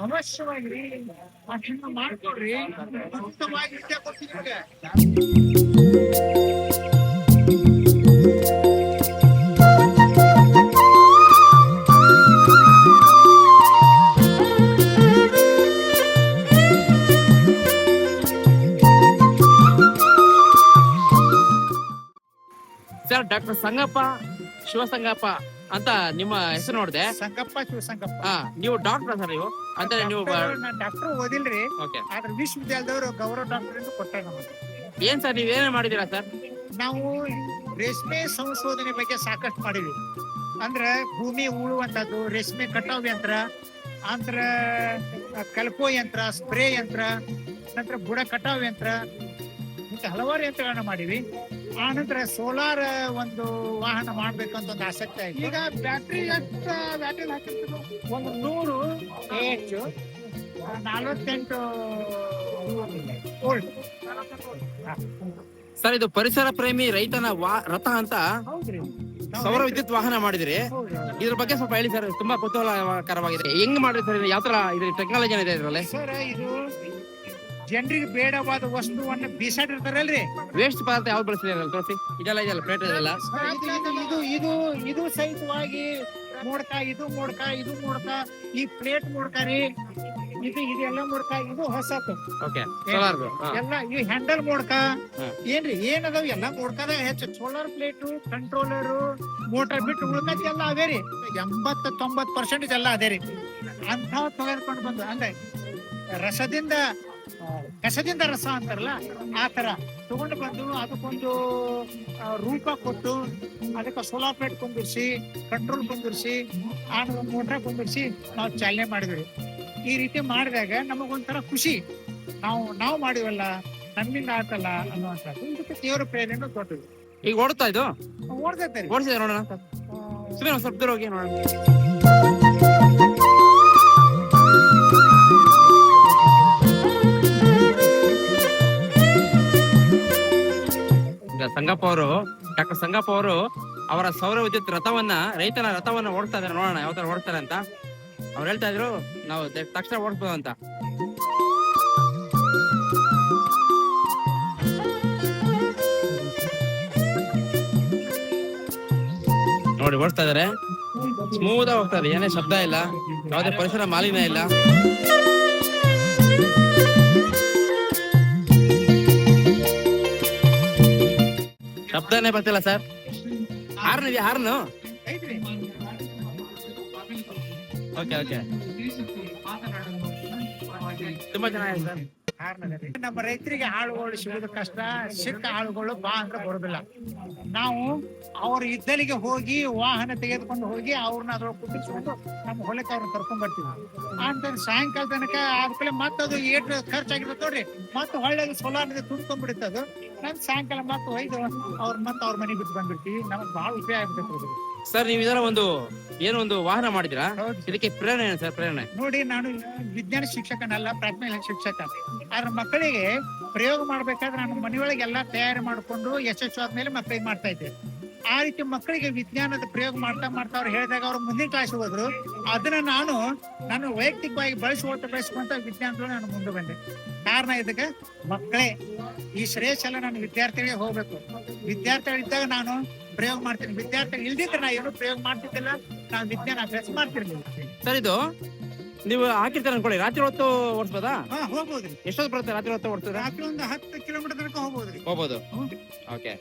ಅವಶ್ಯವಾಗಿ. Sir doctor Sangappa Shivasangappa ಅಂತ ನಿಮ್ಮ ಹೆಸರು ನೋಡಿದೆ? ಸಂಗಪ್ಪ ಶಿವಸಂಗಪ್ಪ ಹಾ ನೀವು ಡಾಕ್ಟರ್ ಸರ್ ನೀವು? ಅಂದ್ರೆ ನೀವು ಡಾಕ್ಟರ್ ಓದಿಲ್ರಿ. ಓಕೆ ಆದ್ರೆ ವಿಶ್ವವಿದ್ಯಾಲಯದವರು ಗೌರವ ಡಾಕ್ಟರ್ ಎಂದು ಕೊಟ್ಟಾಗ ನಮಗೆ ಏನ್ ಸರ್ ನೀವ್ ಏನೇನ್ ಮಾಡಿದೀರಾ ಸರ್? ನಾವು ರೇಷ್ಮೆ ಸಂಶೋಧನೆ ಬಗ್ಗೆ ಸಾಕಷ್ಟು ಮಾಡಿವಿ ಅಂದ್ರೆ ಭೂಮಿ ಉಳುವಂತದ್ದು ರೇಷ್ಮೆ ಕಟಾವ್ ಯಂತ್ರ ಅಂದ್ರ ಕಲ್ಪೋ ಯಂತ್ರ ಸ್ಪ್ರೇ ಯಂತ್ರ ನಂತರ ಬುಡ ಕಟಾವ್ ಯಂತ್ರ ಇಂಥ ಹಲವಾರು ಯಂತ್ರಗಳನ್ನ ಮಾಡಿವಿ ಆ ನಂತರ ಸೋಲಾರ್ ಒಂದು ವಾಹನ ಮಾಡ್ಬೇಕಂತ ಒಂದು ಆಸಕ್ತಿ ಆಯ್ತು. ಈಗ ಬ್ಯಾಟ್ರಿ ಎಷ್ಟು ಬ್ಯಾಟ್ರಿ ಹಾಕಿರ್ತೀವಿ ಒಂದು ನೂರು ಎಚ್ ನಲವತ್ತೆಂಟು ವೋಲ್ಟ್ ಸರ್ ಇದು ಪರಿಸರ ಪ್ರೇಮಿ ರೈತನ ವಾ- ರಥ ಅಂತ ಹೌದ್ರಿ. ಸೌರ ವಿದ್ಯುತ್ ವಾಹನ ಮಾಡಿದ್ರಿ. ಇದ್ರ ಬಗ್ಗೆ ಸ್ವಲ್ಪ ಹೇಳಿ ಸರ್ ತುಂಬಾ ಕುತೂಹಲಕರವಾಗಿದೆ. ಹೆಂಗ್ ಮಾಡಿದ್ರಿ ಸರ್ ಯಾವ ತರ ಇದ್ರ ಟೆಕ್ನಾಲಜಿ ಏನಿದೆ ಇದರಲ್ಲಿ? ಸರ್ ಇದು ಜನರಿಗೆ ಬೇಡವಾದ ವಸ್ತುವನ್ನ ಬೀಸಾಡಿರ್ತಾರಲ್ರಿ? ವೇಸ್ಟ್ ಪದಾರ್ಥ ಯಾವ್ದು ಬಳಸಿದ್ರಲ್ಲ ತೋರಿಸಿ ಇದೆಲ್ಲ ಇದೆಲ್ಲ ಪ್ಲೇಟ್ ಇದೆಲ್ಲ ಇದು ಇದು ಇದು ಸಹಿತವಾಗಿ ಮೋಡ್ಕ ಇದು ಮೋಡ್ಕ ಇದು ಮೂಡ್ಕ ಈ ಪ್ಲೇಟ್ ಮೂಡ್ಕ ರೀ. ಇದು ಇದೆಲ್ಲ ಮೂಡ್ಕ ಇದು ಹೊಸತು. ಓಕೆ ಎಲ್ಲ ಈ ಹ್ಯಾಂಡಲ್ ಮೋಡ್ಕ. ಏನ್ರಿ ಏನದಾವ್? ಎಲ್ಲ ಮೂಡ್ಕದ ಹೆಚ್ಚು. ಸೋಲಾರ್ ಪ್ಲೇಟು ಕಂಟ್ರೋಲರ್ ಮೋಟರ್ ಬಿಟ್ಟು ಉಳ್ಕತ್ ಎಲ್ಲ ಅದೇ ರೀ. ಎಂಬತ್ತ ತೊಂಬತ್ ಪರ್ಸೆಂಟೇಜ್ ಎಲ್ಲ ಅದೇ ರೀ. ಅಂತ ತೆಗೆದುಕೊಂಡು ಬಂದು ಅಂದ್ರೆ ರಸದಿಂದ ಕಸದಿಂದ ರಸ ಅಂತಾರಲ್ಲ ಆ ತರ ತಗೊಂಡು ಬಂದು ಅದಕ್ಕೊಂದು ರೂಪ ಕೊಟ್ಟು ಅದಕ್ಕೆ ಸೋಲಾರ್ ಪ್ಲೇಟ್ ಕುಂದಿರ್ಸಿ ಕಂಟ್ರೋಲ್ ಕುಂದಿರ್ಸಿ ಆಮೇಲೆ ಮೋಟ್ರ್ ಕುಂದಿರ್ಸಿ ನಾವು ಚಾಲನೆ ಮಾಡಿದ್ವಿ. ಈ ರೀತಿ ಮಾಡಿದಾಗ ನಮಗೊಂಥರ ಖುಷಿ. ನಾವು ನಾವು ಮಾಡಿವಲ್ಲ ನಮ್ಮಿಂದ ಆತಲ್ಲ ಅನ್ನುವಂಥದ್ದು ಇದಕ್ಕೆ ದೇವರ ಪ್ರೇರಣೆ ದೊಡ್ಡದು ಈಗ ಓಡ್ತಾ ಇದು? ಓಡ್ತಾ ಇದ್ದಾರೆ. ಓಡಿಸಿದೆ ನೋಡೋಣ. ಸುಮ್ಮನೆ ಸ್ವಲ್ಪ ದೂರ ಹೋಗಿ ನೋಡೋಣ. ಸಂಗಪ್ಪ ಅವರು, ಡಾಕ್ಟರ್ ಸಂಗಪ್ಪ ಅವರು ಅವರ ಸೌರ ವಿದ್ಯುತ್ ರಥವನ್ನ ರೈತನ ರಥವನ್ನ ಓಡಿಸ್ತಾ ಇದ್ದಾರೆ ನೋಡೋಣ, ಯಾವ ತರ ಓಡಿಸ್ತಾರೆ ಅಂತ. ಅವ್ರು ಹೇಳ್ತಾ ಇದ್ರು, ನಾವು ತಕ್ಷಣ ಓಡಿಸ್ಬೋದು ಅಂತ. ನೋಡಿ, ಓಡಿಸ್ತಾ ಇದಾರೆ ಸ್ಮೂತ್ ಹೋಗ್ತಾ ಇದೆ, ಏನೇ ಶಬ್ದ ಇಲ್ಲ, ಯಾವುದೇ ಪರಿಸರ ಮಾಲಿನ್ಯ ಇಲ್ಲ. ಶಬ್ದನೇ ಬರ್ತಿಲ್ಲ ಸರ್. ಹಾರ್ನ್ ಇದೆಯಾ ಹಾರ್ನು. ಓಕೆ ಓಕೆ ತುಂಬಾ ಚೆನ್ನಾಗಿದೆ ಸರ್. ಕಾರಣದಲ್ಲಿ ನಮ್ಮ ರೈತರಿಗೆ ಆಳುಗಳು ಸಿಗೋದು ಕಷ್ಟ, ಸಿಕ್ಕ ಆಳುಗಳು ಬಾ ಅಂತ ಬರೋದಿಲ್ಲ. ನಾವು ಅವ್ರ ಇದ್ದಲಿಗೆ ಹೋಗಿ ವಾಹನ ತೆಗೆದುಕೊಂಡು ಹೋಗಿ ಅವ್ರನ್ನ ಅದ್ರೊಳಗೆ ಕುಟ್ಟಿಸ್ಕೊಂಡು ನಮ್ಮ ಹೊಲಕ್ಕೆ ಅವ್ರನ್ನ ಕರ್ಕೊಂಡ್ ಬರ್ತೀವಿ. ಅಂತ ಸಾಯಂಕಾಲ ತನಕ ಆದ್ಮೇಲೆ ಮತ್ತದು ಏಟ್ ಖರ್ಚಾಗಿರ್ತದೆ ನೋಡ್ರಿ. ಮತ್ತೆ ಹೊಳ್ಳೆ ಸೋಲಾರ್ ತುಂಬ್ಕೊಂಡ್ಬಿಡುತ್ತೆ ಅದು. ನಾನು ಸಾಯಂಕಾಲ ಮತ್ತೆ ಒಯ್ದು ಅವ್ರ ಮತ್ತೆ ಅವ್ರ ಮನೆಗೆ ಬಿಟ್ಟು ಬಂದ್ಬಿಡ್ತೀವಿ. ನಮಗೆ ಬಹಳ ಉಪಯೋಗ ಆಗ್ಬಿಟ್ಟೈತೆ ಸರ್ ನೀವು ಇದರ ಒಂದು ಏನೋ ಒಂದು ವಾಹನ ಮಾಡಿದಿರಾ ಹೌದು. ಇದಕ್ಕೆ ಪ್ರೇರಣೆ ಏನು ಸರ್ ಪ್ರೇರಣೆ? ನೋಡಿ ನಾನು ವಿಜ್ಞಾನ ಶಿಕ್ಷಕನಲ್ಲ ಪ್ರಾಥಮಿಕ ಶಿಕ್ಷಕ. ಆದ್ರೆ ಮಕ್ಕಳಿಗೆ ಪ್ರಯೋಗ ಮಾಡ್ಬೇಕಾದ್ರೆ ನಾನು ಮನೆಯೊಳಗೆ ಎಲ್ಲ ತಯಾರಿ ಮಾಡ್ಕೊಂಡು ಯಶಸ್ವಿ ಆದ್ಮೇಲೆ ಮಕ್ಕಳಿಗೆ ಮಾಡ್ತಾ ಇದ್ದೆ ಆ ರೀತಿ ಮಕ್ಕಳಿಗೆ ವಿಜ್ಞಾನದ ಪ್ರಯೋಗ ಮಾಡ್ತಾ ಮಾಡ್ತಾ ಅವ್ರು ಹೇಳಿದಾಗ ಅವ್ರು ಮುಂದಿನ ಕ್ಲಾಸ್ ಹೋದ್ರು. ಅದನ್ನ ನಾನು ನಾನು ವೈಯಕ್ತಿಕವಾಗಿ ಬಳಸ್ಕೊಳ್ತಾ ಬೆಳೆಸ್ಕೊಂತ ವಿಜ್ಞಾನಗಳು ನಾನು ಮುಂದೆ ಬಂದೆ. ಕಾರಣ ಇದಕ್ಕೆ ಮಕ್ಕಳೇ ಈ ಶ್ರೇಯಸ್ ಎಲ್ಲ ನಾನು ವಿದ್ಯಾರ್ಥಿಗಳಿಗೆ ಹೋಗ್ಬೇಕು. ವಿದ್ಯಾರ್ಥಿಗಳಿದ್ದಾಗ ನಾನು ಪ್ರಯೋಗ ಮಾಡ್ತೀನಿ. ವಿದ್ಯಾರ್ಥಿಗಳು ಇಲ್ದಿದ್ರೆ ನಾ ಏನು ಪ್ರಯೋಗ ಮಾಡ್ತಿದ್ದಿಲ್ಲ ನಾನು ವಿಜ್ಞಾನ ಅಭ್ಯಾಸ ಮಾಡ್ತಿರ್ಲಿಲ್ಲ. ಸರ್ ಇದು ನೀವು ಹಾಕಿರ್ತಾರೆ ಅನ್ಕೊಳ್ಳಿ. ರಾತ್ರಿ ಹೊತ್ತು ಓಡಿಸ್ಬೋದಾ ಹಾ ಹೋಗ್ಬೋದ್ರಿ ಎಷ್ಟೊತ್ತು ಬರುತ್ತೆ ರಾತ್ರಿ ಹೊತ್ತು ಓಡಿಸ್ತದ ರಾತ್ರಿ ಒಂದು ಹತ್ತು ಕಿಲೋಮೀಟರ್ ಹೋಗ್ಬೋದು. ಓಕೆ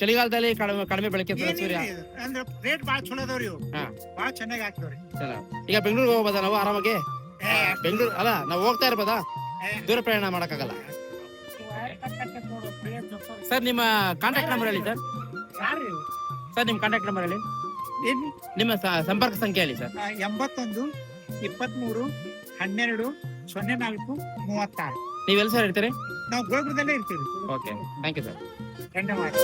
ಚಳಿಗಾಲದಲ್ಲಿ ಕಡಿಮೆ ಕಡಿಮೆ ಬೆಳಕೆ ಸೂರ್ಯ. ಅಂದ್ರೆ ರೇಟ್ ಬಾಳ ಚಲೋ ಅದಾವ್ರಿ ಇವು ಹಾ. ಬಾಳ ಚೆನ್ನಾಗಿ ಆಗ್ತಾವ್ರಿ ಚಲೋ. ಈಗ ಬೆಂಗಳೂರಿಗೆ ಹೋಗ್ಬೋದ ನಾವು ಆರಾಮಾಗಿ? ಬೆಂಗಳೂರು ಅಲ್ಲ ನಾವು ಹೋಗ್ತಾ ಇರ್ಬೋದಾ. ದೂರ ಪ್ರಯಾಣ ಮಾಡಕ್ಕಾಗಲ್ಲ. ಸರ್ ನಿಮ್ಮ ಕಾಂಟ್ಯಾಕ್ಟ್ ನಂಬರ್ ಹೇಳಿ ಸರ್? ಸರ್ ನಿಮ್ಮ ಕಾಂಟ್ಯಾಕ್ಟ್ ನಂಬರ್ ಹೇಳಿ. ನಿಮ್ಮ ಸಂಪರ್ಕ ಸಂಖ್ಯೆ ಹೇಳಿ ಸರ್. ಎಂಬತ್ತೊಂದು ಇಪ್ಪತ್ಮೂರು ಹನ್ನೆರಡು ಸೊನ್ನೆ ನಾಲ್ಕು ಮೂವತ್ತಾರು. ನೀವೆಲ್ಲಿ ಸರ್ ಇರ್ತೀರಿ? ನಾವು ಗೋಪುರದಲ್ಲೇ ಇರ್ತೀವಿ. ಓಕೆ ಥ್ಯಾಂಕ್ ಯು ಸರ್ ಧನ್ಯವಾದ.